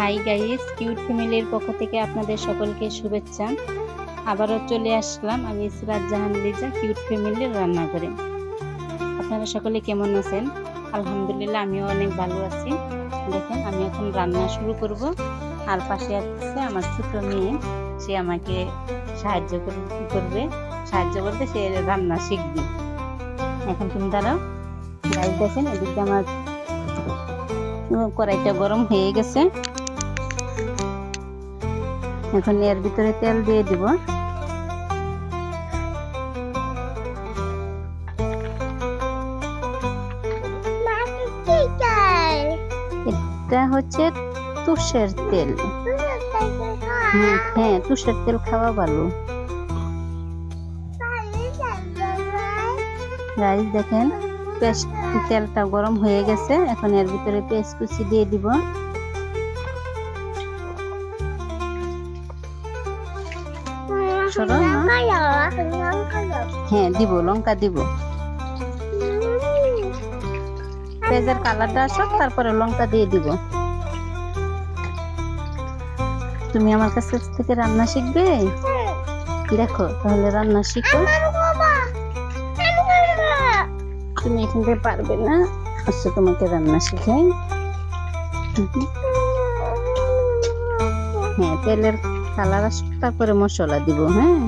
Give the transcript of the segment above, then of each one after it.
Hi guys cute ফ্যামিলির পক্ষ থেকে আপনাদের সকলকে শুভেচ্ছা। আবারও চলে আসলাম আমি ইসরাত জাহান লিজা কিউট ফ্যামিলির রান্না করে আপনারা সকলে কেমন আছেন? আলহামদুলিল্লাহ, আমিও অনেক ভালো আছি। দেখেন, আমি এখন রান্না শুরু করব। আর পাশে আছে আমার ছোট মেয়ে, সে আমাকে সাহায্য করবে। সাহায্য করতে সে রান্না শিখবে। এখন তুমি গাইস দেখেন এদিকে আমার কড়াইটা গরম হয়ে গেছে। এখন এর ভিতরে তেল দিয়ে দিব। এটা হচ্ছে তুষের তেল। হ্যাঁ তুষের তেল খাওয়া ভালো। গাইস দেখেন, পেস্ট তেলটা গরম হয়ে গেছে। এখন এর ভিতরে পেস্ট কুচি দিয়ে দিব। সরো হ্যাঁ দিব লঙ্কা দিব। পেঁয়াজের কালারটা আসুক তারপরে লঙ্কা দিয়ে দিব। তুমি আমার কাছে থেকে রান্না শিখবে? দেখো তাহলে রান্না শিখো। তুমি এখান থেকে পারবে না। আচ্ছা তোমাকে রান্না শিখাই। হ্যাঁ তেলের কালার আসুক তারপরে মশলা দিব হ্যাঁ?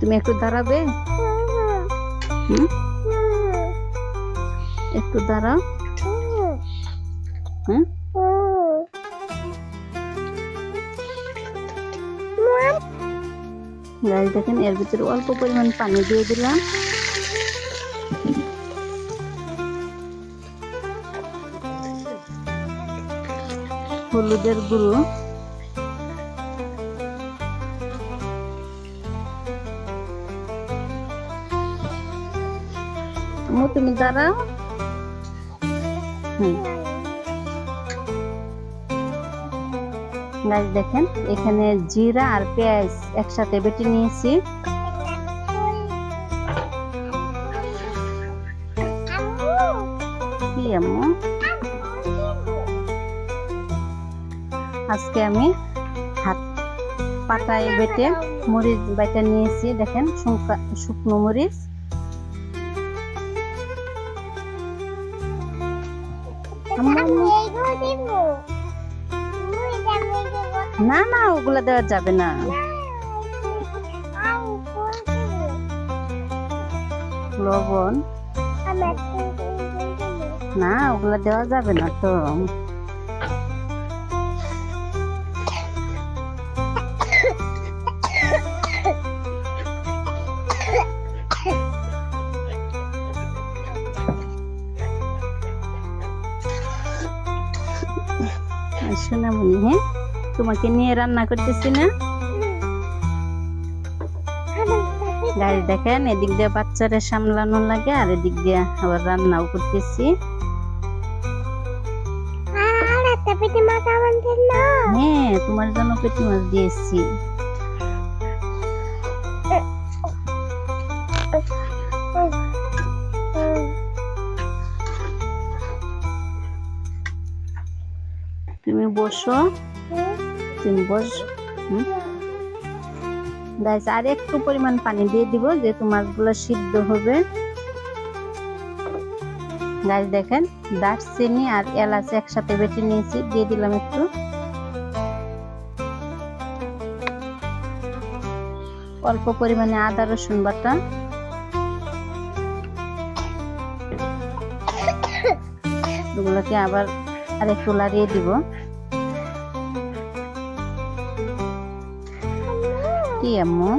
তুমি একটু দাঁড়াবে? একটু দাঁড়াও। হুম? গাছ দেখেন এর ভিতরে অল্প পরিমাণ পানি দিয়ে দিলাম। হলুদের গুঁড়ো। তুমি দাঁড়াও। হুম। গাছ দেখেন, এখানে জিরা আর পেঁয়াজ একসাথে বেটে নিয়েছি। আম্মু? আজকে আমি হাত পাটায় বেটে মরিচ বাইটা নিয়েছি, দেখেন শুকনো মরিচ। না না, ওগুলা দেওয়া যাবে না। লবণ। না, ওগুলা দেওয়া যাবে না তো। শোনামনি হ্যাঁ? তোমাকে নিয়ে রান্না করতেছি না? গাড়ি দেখেন এদিক দিয়ে বাচ্চারা সামলানো লাগে আর এদিক দিয়ে আবার রান্নাও করতেছি। হ্যাঁ তোমার জন্য পেটি মাছ দিয়েছি। তুমি বসো। তুমি বস। গাইস, আর একটু পরিমাণ পানি দিয়ে দিব যে যেহেতু মাছগুলো সিদ্ধ হবে। গাছ দেখেন, দারচিনি আর এলাচ একসাথে বেটে নিয়েছি, দিয়ে দিলাম একটু। অল্প পরিমাণে আদা, রসুন বাটা। এগুলোকে আবার আর একটু লাড়িয়ে দিব। কি আম্মু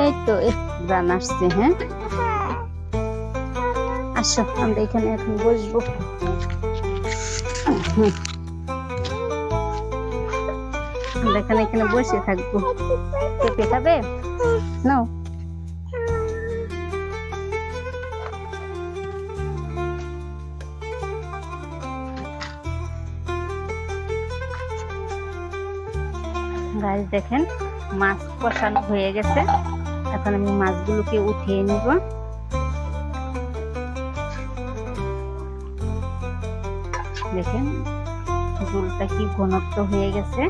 এই তো গান আসছে হ্যাঁ? আসো আমরা এখানে এখন বসবো। আমরা এখানে এখানে বসে থাকব। পেঁপে খাবে? নাও। গাইস দেখেন, মাছ কষানো হয়ে গেছে। এখন আমি মাছগুলোকে উঠিয়ে নিব। দেখেন, ঝোলটা কি ঘনত্ব হয়ে গেছে।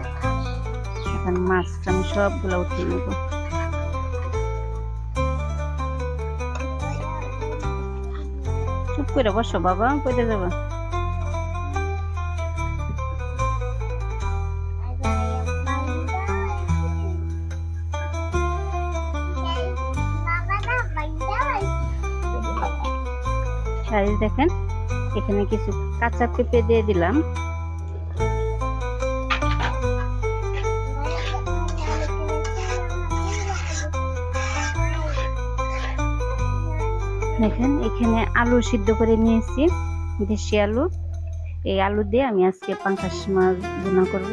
এখন মাছটা আমি সবগুলো উঠিয়ে নিব। চুপ করে বসো, বাবা কোথায় যাবা? গাইস দেখেন। এখানে কিছু কাঁচা পেঁপে দিয়ে দিলাম। দেখেন, এখানে আলু সিদ্ধ করে নিয়েছি, দেশি আলু। এই আলু দিয়ে আমি আজকে পাঙ্কাশ মাছ বোনা করব।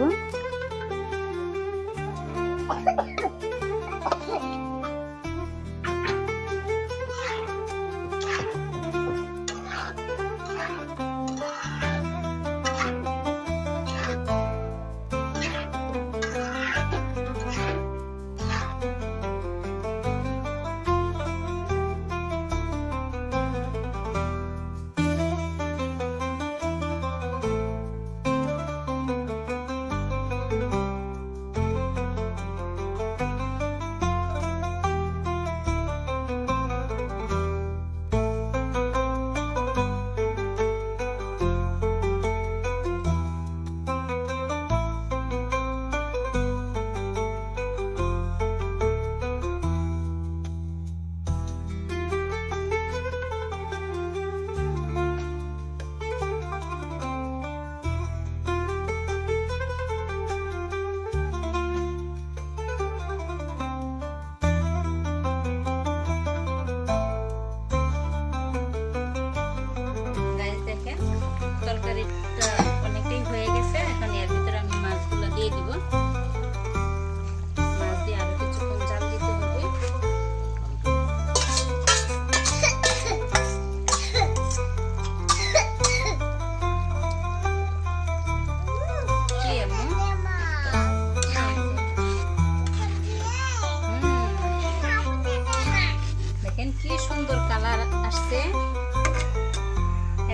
আসছে।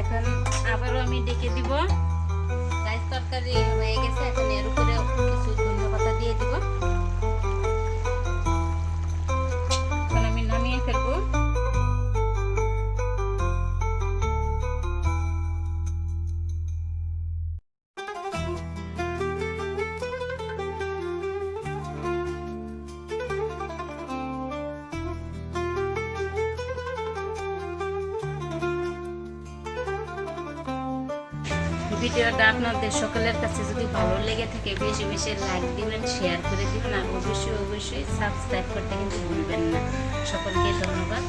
এখন আবারও আমি ডেকে দিব। রাইস তরকারি হয়ে গেছে, এখন এর উপরে কিছু ধন্যবাদ দিয়ে দিব। ভিডিওটা আপনাদের সকলের কাছে যদি ভালো লেগে থাকে, বেশি বেশি লাইক দিবেন শেয়ার করে দিবেন, আর অবশ্যই অবশ্যই সাবস্ক্রাইব করতে কিন্তু ভুলবেন না সকলকে ধন্যবাদ।